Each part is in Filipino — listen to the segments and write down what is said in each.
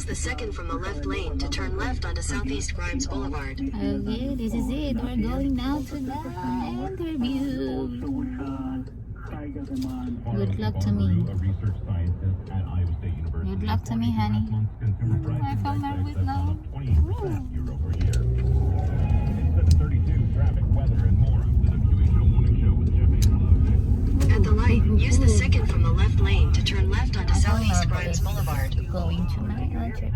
use the second from the left lane to turn left onto Southeast Grimes Boulevard. Okay, this is it. We're going now to the interview. Good luck to me. Good luck to me, honey. I feel nervous now. At the light, use the second from the left lane to turn left onto Southeast Grimes Boulevard. Going to my interview.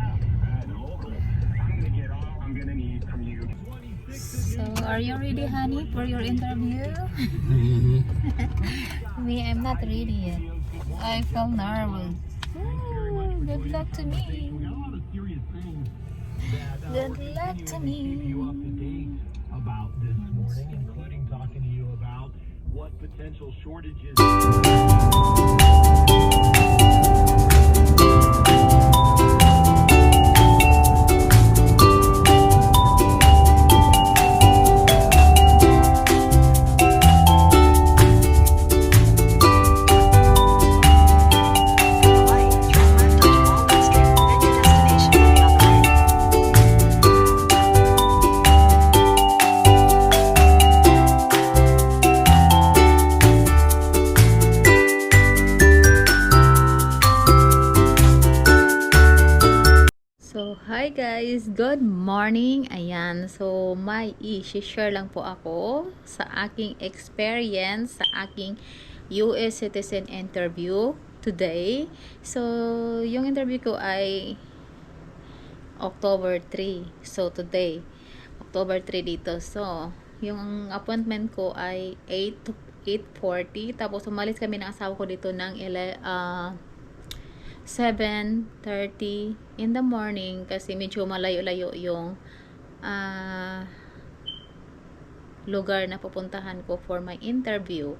So, are you ready, honey, for your interview? Mm-hmm. me, I'm not ready yet. I feel nervous. Ooh, good luck to me. Good luck to me. about this morning, including talking to you about what potential shortages. So, hi guys! Good morning! Ayan, so may i-share lang po ako sa aking experience sa aking US citizen interview today. So, yung interview ko ay October 3. So, today. October 3 dito. So, yung appointment ko ay 8 to 8.40. Tapos, umalis kami ng asawa ko dito ng ele- ah, 7.30 in the morning kasi medyo malayo-layo yung ah, lugar na pupuntahan ko for my interview.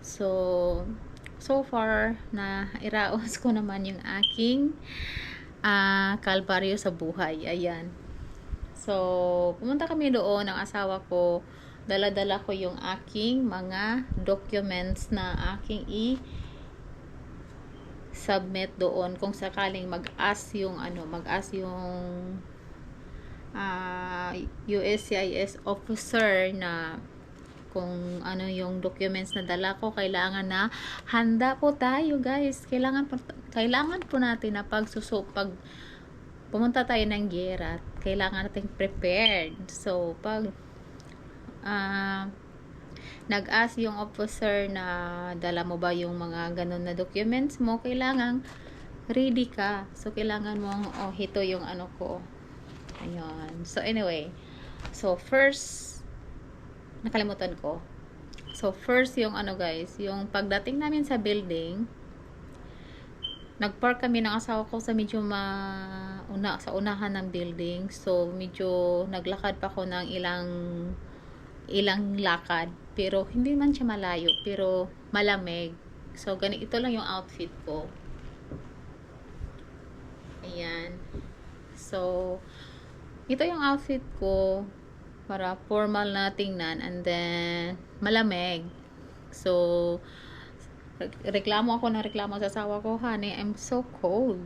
So, so far, na iraos ko naman yung aking ah, kalbaryo sa buhay. Ayan. So, pumunta kami doon ng asawa ko. Dala-dala ko yung aking mga documents na aking i- submit doon kung sakaling mag-ask yung ano, mag-ask yung ah, USCIS officer na kung ano yung documents na dala ko, kailangan na handa po tayo guys. Kailangan po, kailangan po natin na pag suso, pag pumunta tayo ng gera, kailangan natin prepared. So, pag ah nag-ask yung officer na dala mo ba yung mga ganun na documents mo, kailangan ready ka. So, kailangan mong, oh, ito yung ano ko. Ayun. So, anyway. So, first, nakalimutan ko. So, first yung ano guys, yung pagdating namin sa building, nag-park kami ng asawa ko sa medyo ma una, sa unahan ng building. So, medyo naglakad pa ako ng ilang ilang lakad. Pero, hindi man siya malayo. Pero, malamig. So, ganito ito lang yung outfit ko. Ayan. So, ito yung outfit ko para formal na tingnan and then malamig. So, re- reklamo ako ng reklamo sa asawa ko, honey, I'm so cold.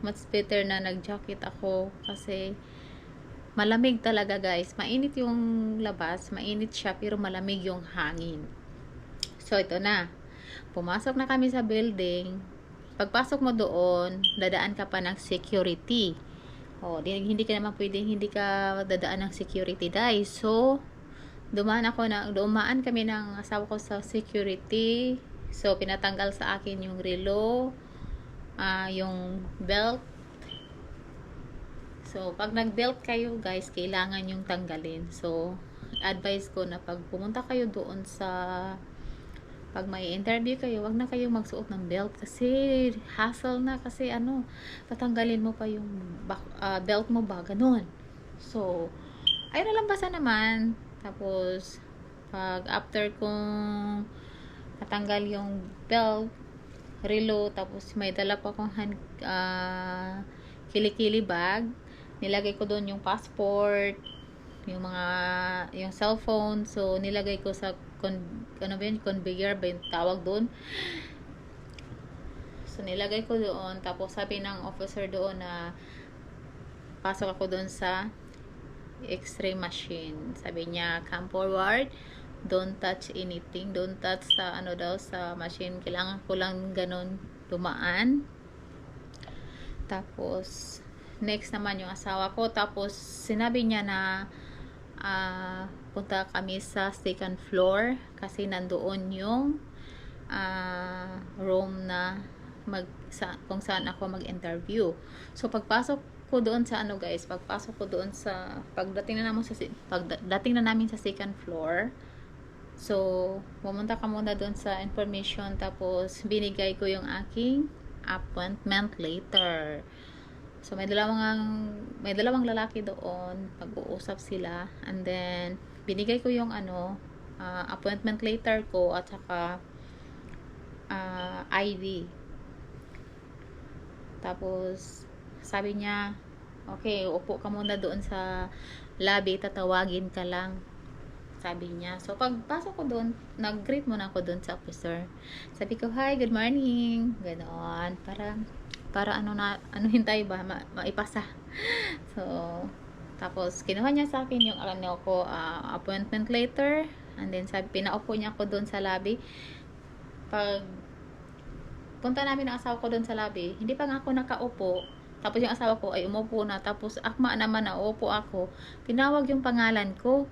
Much better na nag-jacket ako kasi malamig talaga guys. Mainit yung labas, mainit siya pero malamig yung hangin. So, ito na. Pumasok na kami sa building. Pagpasok mo doon, dadaan ka pa ng security. Oh, di, hindi ka naman pwedeng hindi ka dadaan ng security guys. So, dumaan ako na, dumaan kami ng asawa ko sa security. So, pinatanggal sa akin yung relo, ah, yung belt. So, pag nag-belt kayo guys, kailangan yung tanggalin. So, advice ko na pag pumunta kayo doon sa pag may interview kayo, wag na kayong magsuot ng belt kasi hassle na kasi ano, tatanggalin mo pa yung bak- ah, belt mo ba, ganun. So, ayun na lang basta naman. Tapos, pag after kong natanggal yung belt, relo, tapos may dala pa akong hand, ah, kilikili bag, nilagay ko doon yung passport, yung mga yung cellphone so nilagay ko sa con, ano ba yun conveyor ba yung tawag doon So, nilagay ko doon. Tapos, sabi ng officer doon na pasok ako doon sa x-ray machine. Sabi niya, come forward. Don't touch anything. Don't touch sa, ano daw, sa machine. Kailangan ko lang ganun dumaan. Tapos, next naman yung asawa ko. Tapos, sinabi niya na ah, punta kami sa second floor kasi nandoon yung ah, room na mag, sa, kung saan ako mag-interview. So, pagpasok ko doon sa ano guys, pagpasok ko doon sa, pagdating na namin sa, pagdating na namin sa second floor, so, pumunta ka muna doon sa information, tapos binigay ko yung aking appointment later. So, may dalawang, may dalawang lalaki doon, pag-uusap sila, and then, binigay ko yung ano, ah, appointment later ko, at saka, ah, ID. Tapos, sabi niya, okay, upo ka muna doon sa lobby, tatawagin ka lang. Sabi niya. So, pagpasok ko doon, nag-greet muna ako doon sa officer. Sabi ko, hi, good morning. Ganon. Para, para ano na, ano hintay ba, ma, maipasa. So, tapos, kinuha niya sa akin yung ano ko, ah, appointment later. And then, sabi, pinaupo niya ako doon sa lobby. Pag, punta namin ng asawa ko doon sa lobby, hindi pa nga ako nakaupo. Tapos yung asawa ko ay umupo na. Tapos akma naman na upo ako. Tinawag yung pangalan ko.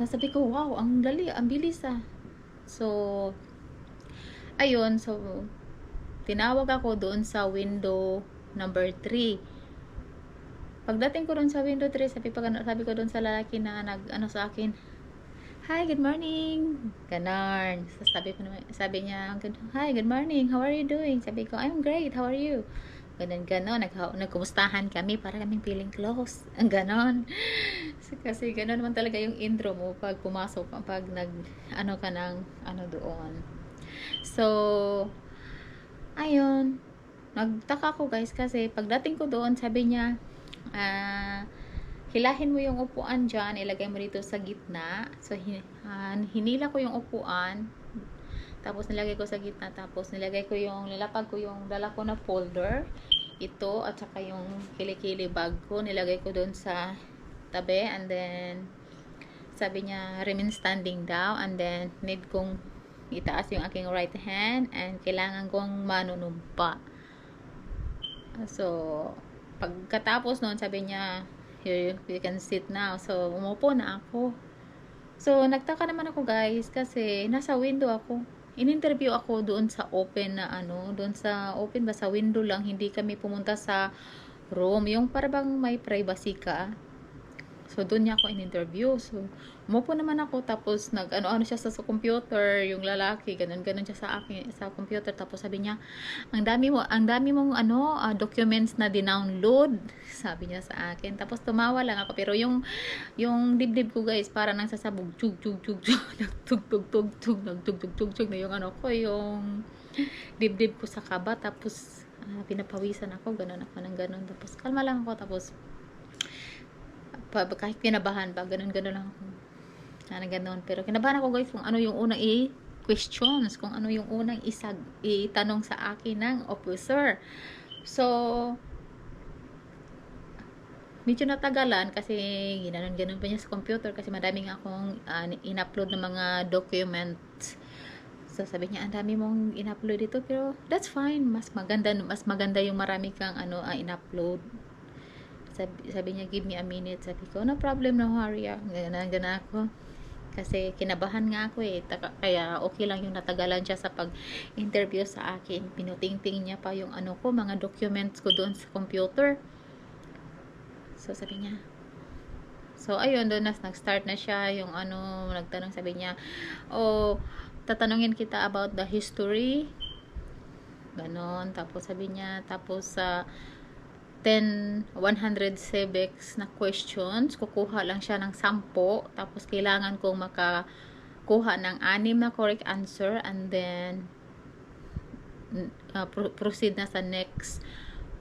Nasabi ko, wow, ang dali, ang bilis ah. So, ayun, so, tinawag ako doon sa window number 3. Pagdating ko doon sa window 3, sabi, pag, sabi ko doon sa lalaki na nag, ano sa akin, Hi, good morning. So, sabi ko naman, sabi niya, "Good- Hi, good morning. How are you doing? Sabi ko, I'm great. How are you? Ganon, ganon. Nag, nagkumustahan kami para kaming feeling close. Ang ganon. Kasi ganon naman talaga yung intro mo pag pumasok, pag nag, ano ka ng, ano doon. So, ayun. Nagtaka ko guys kasi pagdating ko doon, sabi niya, ah, hilahin mo yung upuan dyan, ilagay mo dito sa gitna. So, hin- ah, hinila ko yung upuan, tapos nilagay ko sa gitna, tapos nilagay ko yung, nilapag ko yung dala ko na folder, ito, at saka yung kilikili bag ko, nilagay ko doon sa tabi, and then, sabi niya, remain standing daw, and then, need kong itaas yung aking right hand, and kailangan kong manunumpa. So, pagkatapos noon, sabi niya, here, you can sit now. So, umupo na ako. So, nagtaka naman ako guys, kasi nasa window ako. In-interview ako doon sa open na ano, doon sa open ba, sa window lang, hindi kami pumunta sa room. Yung parang may privacy ka. So, doon niya ako in-interview. So, umupo naman ako, tapos nag-ano-ano siya sa, sa computer, yung lalaki, ganun-ganun siya sa akin, sa computer. Tapos sabi niya, ang dami mo, ang dami mong ano, ah, documents na dinownload, sabi niya sa akin. Tapos tumawa lang ako, pero yung, yung dibdib ko guys, para nang sasabog, chug, chug, chug, chug, nagtug, tug, tug, tug, nagtug, tug, tug, tug, na yung ano ko, yung dibdib ko sa kaba, tapos ah, pinapawisan ako, ganun ako ng ganun. Tapos kalma lang ako, tapos pa, kahit kinabahan pa, ganun-ganun lang ako. Sana ganun. Pero kinabahan ako guys kung ano yung unang i-questions, kung ano yung unang isag, itanong sa akin ng officer. So, medyo natagalan kasi ginanon-ganon pa niya sa computer kasi madaming akong ah, in-upload ng mga documents. So, sabi niya, ang dami mong in-upload dito, pero that's fine. Mas maganda, mas maganda yung marami kang ano, ah, in-upload sabi, sabi niya, give me a minute. Sabi ko, no problem, no hurry. ah." Ganun, ganun ako. Kasi kinabahan nga ako eh. Taka, kaya okay lang yung natagalan siya sa pag-interview sa akin. Pinutingting niya pa yung ano ko, mga documents ko doon sa computer. So sabi niya, So, ayun, doon nas, nag-start na siya, yung ano, nagtanong, sabi niya, oh, tatanungin kita about the history. Ganon. Tapos sabi niya, tapos sa 10, 100 CBEX na questions, kukuha lang siya ng 10, tapos kailangan kong makakuha ng anim na correct answer, and then, uh, pro- proceed na sa next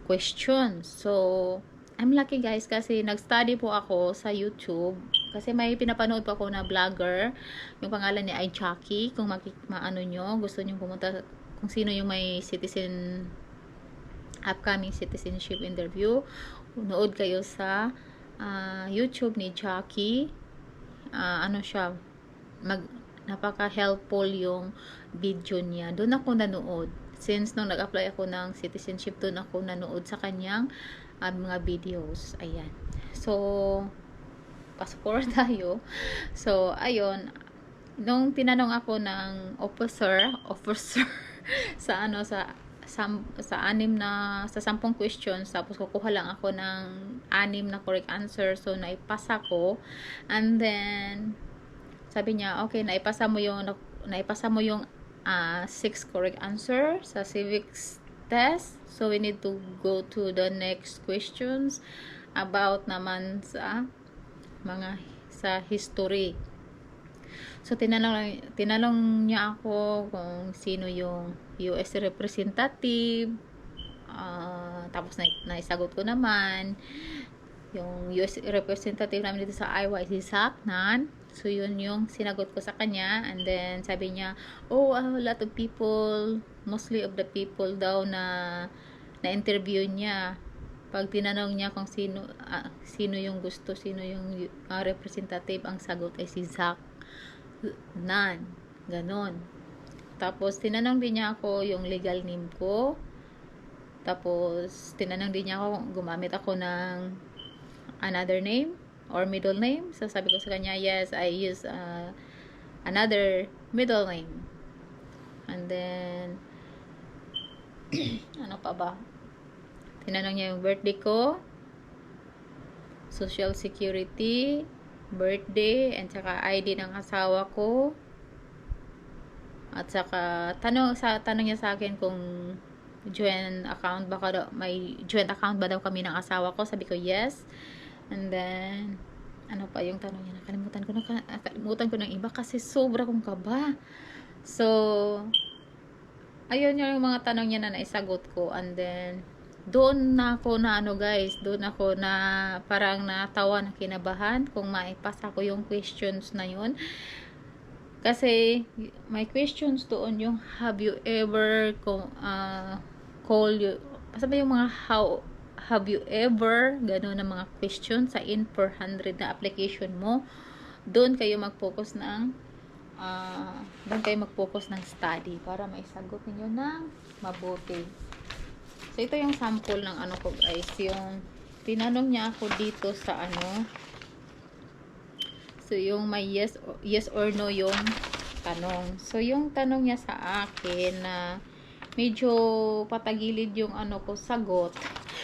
question. So, I'm lucky guys kasi nag-study po ako sa YouTube. Kasi may pinapanood po ako na vlogger. Yung pangalan niya ay Chucky kung maki, maano nyo gusto nyo pumunta kung sino yung may citizen upcoming citizenship interview. Nood kayo sa ah, YouTube ni Jackie. Ah, ano siya mag napaka helpful yung video niya. Doon ako nanood. Since nung nag-apply ako ng citizenship doon ako nanood sa kanyang ah, mga videos. Ayan. So forward tayo. So ayun. Nung tinanong ako ng officer officer sa ano sa sam, sa anim na sa sampung questions tapos kukuha lang ako ng anim na correct answer so naipasa ko. And then sabi niya okay naipasa mo yung naipasa mo yung ah, six correct answer sa civics test. So we need to go to the next questions about naman sa mga sa history. So, tinanong, tinanong niya ako kung sino yung US representative. Ah, tapos, na, naisagot ko naman. Yung US representative namin dito sa Iowa si Saknan. So, yun yung sinagot ko sa kanya. And then, sabi niya, oh, a lot of people, mostly of the people daw na na-interview niya. Pag tinanong niya kung sino ah, sino yung gusto, sino yung ah, representative, ang sagot ay si Zach none. Ganon. Tapos, tinanong din niya ako yung legal name ko. Tapos, tinanong din niya ako, gumamit ako ng another name or middle name. So, sabi ko sa kanya, yes, I use uh, another middle name. And then, ano pa ba? Tinanong niya yung birthday ko, social security, birthday, and saka ID ng asawa ko. At saka, tanong, sa, tanong niya sa akin kung joint account, baka daw, may joint account ba daw kami ng asawa ko? Sabi ko, yes. And then, ano pa yung tanong niya? Nakalimutan ko, na, nakalimutan ko ng iba kasi sobra kong kaba. So, ayun yung mga tanong niya na naisagot ko. And then, doon na ako na ano guys, doon ako na parang natawa na kinabahan kung maipasa ko yung questions na yun. Kasi may questions doon yung have you ever uh, call you basta ba yung mga how have you ever gano'n na mga questions sa in per 100 na application mo doon kayo mag-focus ng uh, doon kayo mag-focus ng study para maisagot ninyo ng mabuti. So, ito yung sample ng ano ko guys. Yung, tinanong niya ako dito sa ano. So, yung may yes, yes or no yung tanong. So, yung tanong niya sa akin na medyo patagilid yung ano ko, sagot.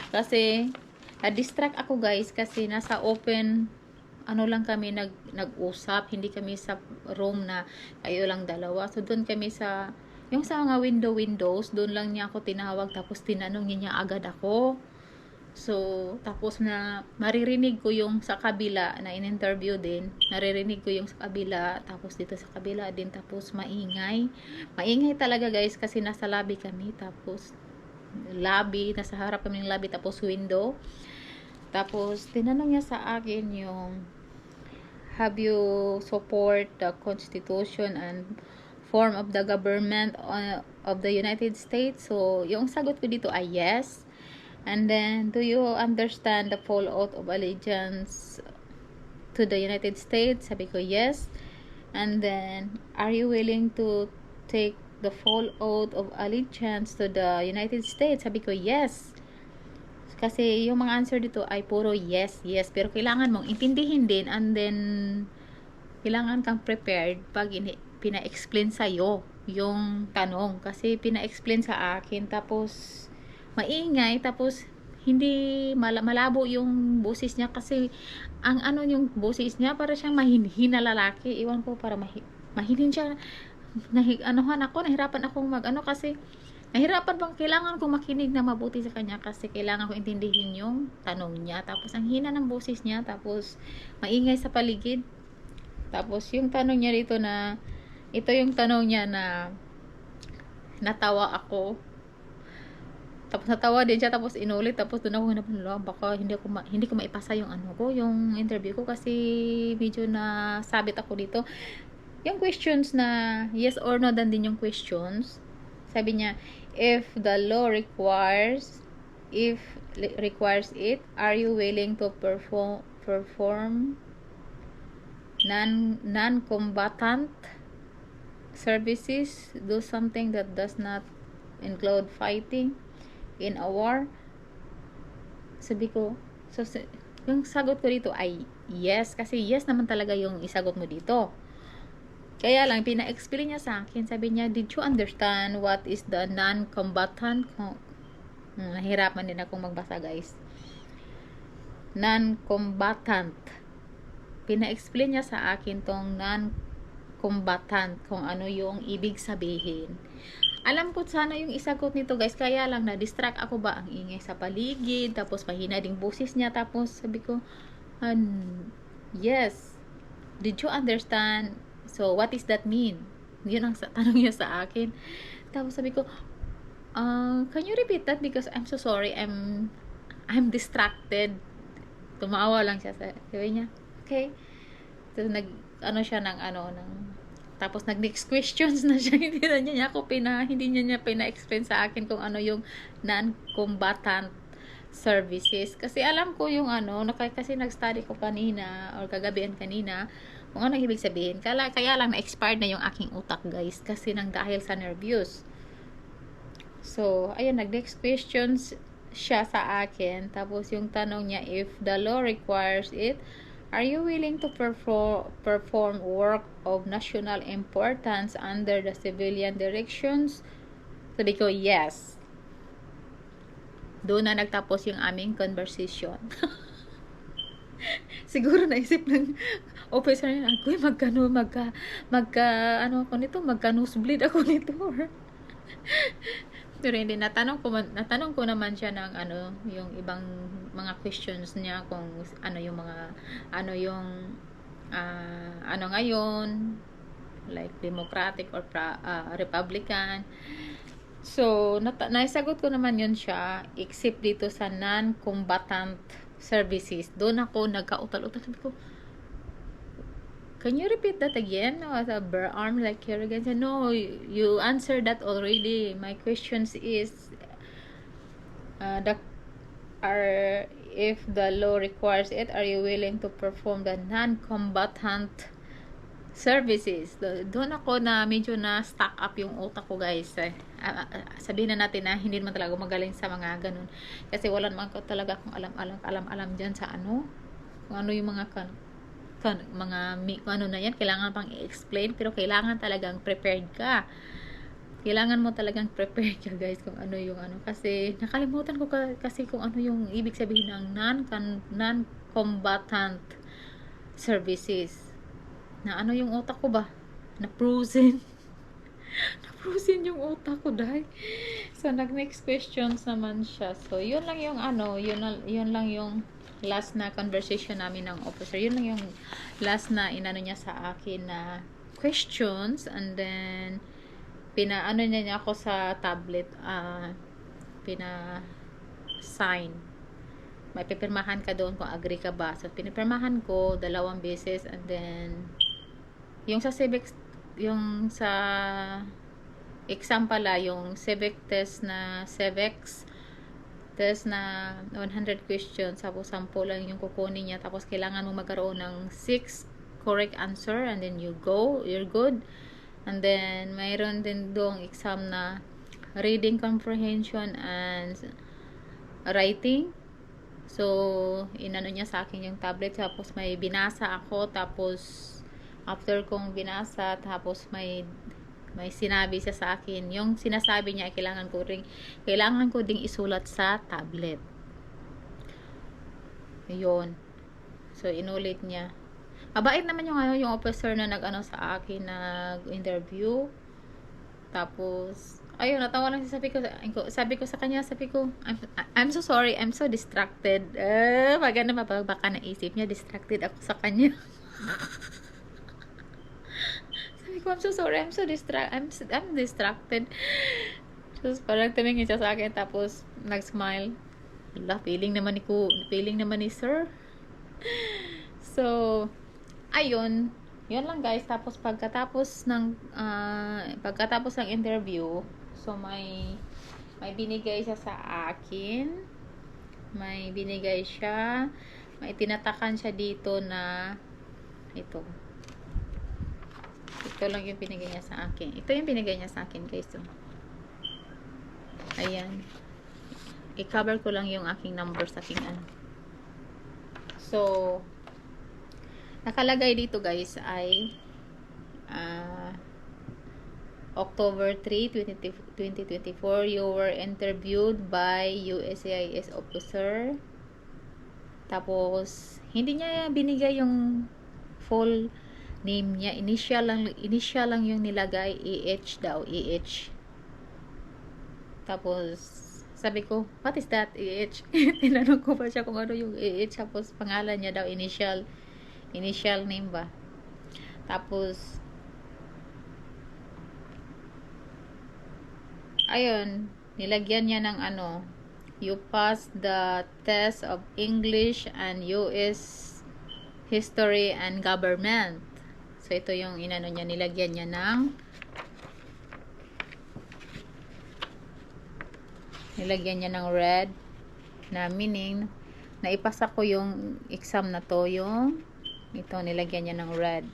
Kasi, na-distract ako guys kasi nasa open ano lang kami nag nag-usap, hindi kami sa room na kayo lang dalawa. So doon kami sa yung sa mga window windows, doon lang niya ako tinawag tapos tinanong niya agad ako. So, tapos na maririnig ko yung sa kabila na in-interview din. Naririnig ko yung sa kabila, tapos dito sa kabila din, tapos maingay. Maingay talaga guys kasi nasa lobby kami, tapos lobby, nasa harap kami ng lobby, tapos window. Tapos, tinanong niya sa akin yung have you support the Constitution and form of the government uh, of the United States. So, yung sagot ko dito ay yes. And then, do you understand the fallout of allegiance to the United States? Sabi ko, yes. And then, are you willing to take the fallout of allegiance to the United States? Sabi ko, yes. Kasi yung mga answer dito ay puro yes, yes. Pero kailangan mong intindihin din and then kailangan kang prepared pag pina-explain sa'yo yung tanong. Kasi pina-explain sa akin, tapos maingay, tapos hindi mal- malabo yung boses niya kasi ang ano yung boses niya para siyang mahinhin na lalaki. Iwan ko para mahi mahinin siya. Nahi anohan ako, nahirapan akong mag ano kasi nahirapan bang kailangan kong makinig na mabuti sa kanya kasi kailangan ko intindihin yung tanong niya. Tapos ang hina ng boses niya, tapos maingay sa paligid. Tapos yung tanong niya dito na ito yung tanong niya na natawa ako. Tapos natawa din siya tapos inulit tapos doon ako napunla baka hindi ko ma- hindi ko maipasa yung ano ko, yung interview ko kasi medyo na sabit ako dito. Yung questions na yes or no dan din yung questions. Sabi niya, if the law requires, if requires it, are you willing to perform perform non non-combatant services, do something that does not include fighting in a war? Sabi ko, so yung sagot ko dito ay yes, kasi yes naman talaga yung isagot mo dito. Kaya lang, pina-explain niya sa akin, sabi niya, did you understand what is the non-combatant? Hmm, nahirapan din akong magbasa, guys. Non-combatant. Pina-explain niya sa akin tong non-combatant, kung ano yung ibig sabihin. Alam ko sana yung isagot nito, guys, kaya lang na-distract ako ba ang ingay sa paligid, tapos mahina ding boses niya, tapos sabi ko, "An- yes, did you understand So, what is that mean? Yun ang tanong niya sa akin. Tapos sabi ko, uh, can you repeat that? Because I'm so sorry, I'm, I'm distracted. Tumawa lang siya. Sa, sabi niya, okay. Tapos nag, ano siya ng, ano, ng, tapos nag next questions na siya. hindi na niya ako pina, hindi niya niya pina-explain sa akin kung ano yung non-combatant services. Kasi alam ko yung ano, naka, kasi nag-study ko kanina or kagabihan kanina kung ano ibig sabihin. Kaya, kaya lang na-expired na yung aking utak guys kasi nang dahil sa nervous. So, ayun, nag-next questions siya sa akin. Tapos yung tanong niya, if the law requires it, are you willing to perform, work of national importance under the civilian directions? Sabi ko, yes. Doon na nagtapos yung aming conversation. Siguro naisip ng officer niya, ako magkano, magka, magka, ano ako nito, magka nosebleed ako nito. Pero hindi, natanong ko, natanong ko naman siya ng ano, yung ibang mga questions niya kung ano yung mga, ano yung, ah, ano ngayon, like Democratic or pra, ah, Republican. So, nata- naisagot ko naman yun siya, except dito sa non-combatant services. Doon ako nagka-utal-utal. Sabi ko, Can you repeat that again? No, a bare arm like here again. Said, no, you, answered that already. My questions is, uh, the, are, if the law requires it, are you willing to perform the non-combatant services? Do- Doon ako na medyo na stuck up yung utak ko guys. Eh, ah, ah, sabihin na natin na hindi naman talaga magaling sa mga ganun. Kasi wala naman ko talaga kung alam-alam alam-alam dyan sa ano. Kung ano yung mga kan mga ano na yan, kailangan pang i-explain pero kailangan talagang prepared ka. Kailangan mo talagang prepared ka guys kung ano yung ano kasi nakalimutan ko ka, kasi kung ano yung ibig sabihin ng non non-combatant services. Na ano yung utak ko ba? Na frozen. na frozen yung utak ko dahil. So nag next questions naman siya. So yun lang yung ano, yun, yun lang yung last na conversation namin ng officer. Yun lang yung last na inano niya sa akin na questions and then pinaano niya niya ako sa tablet ah pina sign may pipirmahan ka doon kung agree ka ba so pinipirmahan ko dalawang beses and then yung sa civic yung sa exam pala yung civic test na civics test na 100 questions tapos 10 lang yung kukunin niya tapos kailangan mo magkaroon ng 6 correct answer and then you go you're good. And then mayroon din doong exam na reading comprehension and writing. So inano niya sa akin yung tablet tapos may binasa ako tapos after kong binasa tapos may may sinabi siya sa akin. Yung sinasabi niya kailangan ko ring kailangan ko ding isulat sa tablet. Yun so inulit niya. Mabait naman yung ano yung officer na nag-ano sa akin nag-interview. Tapos ayun natawa lang siya. Sabi ko sabi ko sa kanya sabi ko I'm, I'm so sorry I'm so distracted. Eh maganda ba baka naisip niya distracted ako sa kanya I'm so sorry I'm so distract I'm, I'm distracted tapos parang tumingin siya sa akin tapos nag-smile Wala, feeling naman ni ko, feeling naman ni sir. So, ayun. Yun lang guys. Tapos pagkatapos ng, ah, pagkatapos ng interview, So, may, may binigay siya sa akin. May binigay siya. May tinatakan siya dito na ito. Ito lang yung binigay niya sa akin. Ito yung binigay niya sa akin, guys. Oh. Ayan. I-cover ko lang yung aking number sa aking ano. So, nakalagay dito guys ay ah, October 3, 20, 2024, you were interviewed by USCIS officer. Tapos, hindi niya binigay yung full name niya. Initial lang, initial lang yung nilagay. EH daw, EH. Tapos, sabi ko, what is that, EH? Tinanong ko pa siya kung ano yung EH. Tapos, pangalan niya daw, initial, initial name ba? Tapos, ayun, nilagyan niya ng ano, you passed the test of English and US History and Government. So, ito yung inano niya, nilagyan niya ng nilagyan niya ng red na meaning na ipasa ko yung exam na to yung ito nilagyan niya ng red.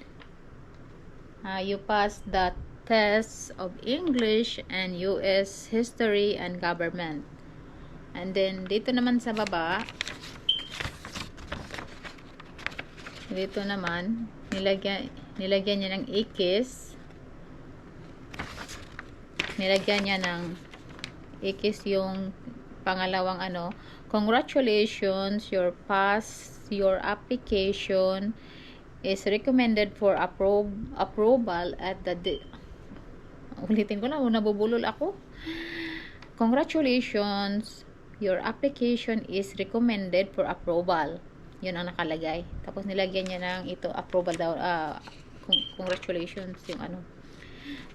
Ah, you passed the test of English and US History and Government. And then dito naman sa baba dito naman nilagyan nilagyan niya ng ikis. Nilagyan niya ng ikis yung pangalawang ano. Congratulations your pass your application is recommended for approve approval at the di- ulitin ko na nabubulol ako. Congratulations your application is recommended for approval. Yun ang nakalagay. Tapos nilagyan niya ng ito approval daw con- congratulations yung ano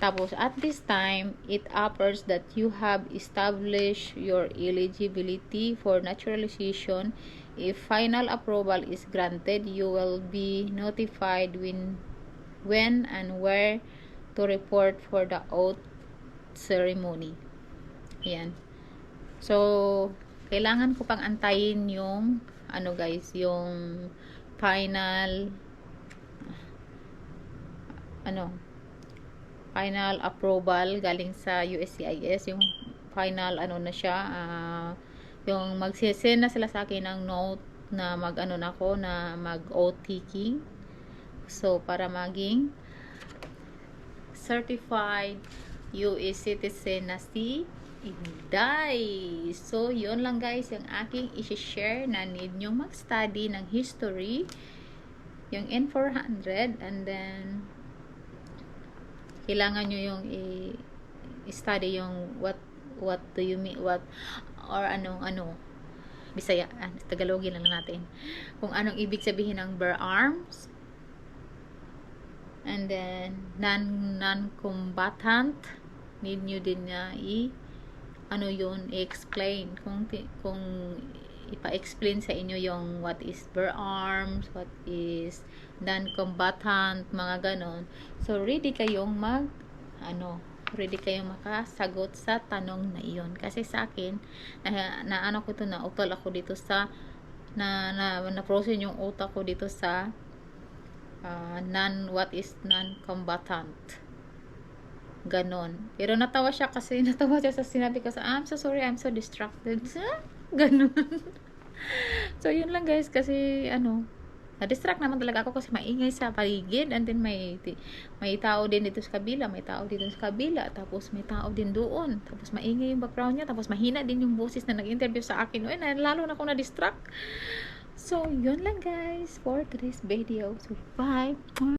tapos, at this time, it appears that you have established your eligibility for naturalization. If final approval is granted, you will be notified when, when and where to report for the oath ceremony. Ayan. So, kailangan ko pang antayin yung, ano guys, yung final, ano, final approval galing sa USCIS yung final ano na siya ah, yung magsisend na sila sa akin ng note na mag ano na ako na mag oath taking so para maging certified US citizen na si Inday. So, yun lang guys yung aking isi-share na need nyo mag-study ng history yung N400 and then kailangan nyo yung i-study yung what what do you mean what or anong ano Bisaya, ah, Tagalogin lang natin. Kung anong ibig sabihin ng bear arms. And then, non, non-combatant. Need nyo din na i, ano yun, i-explain. Kung, kung ipa-explain sa inyo yung what is bear arms, what is non-combatant, mga ganon. So, ready kayong mag, ano, ready kayong makasagot sa tanong na iyon. Kasi sa akin, na, na ano ko to na utol ako dito sa, na, na, na frozen yung utak ko dito sa ah, non, what is non-combatant. Ganon. Pero natawa siya kasi, natawa siya sa sinabi ko sa, I'm so sorry, I'm so distracted. Ganon. so, yun lang guys, kasi, ano, na-distract naman talaga ako kasi maingay sa paligid and then may may tao din dito sa kabila, may tao dito sa kabila, tapos may tao din doon. Tapos maingay yung background niya, tapos mahina din yung boses na nag-interview sa akin. Uy, na, lalo na ako na-distract. So, yun lang guys for today's video. So, bye!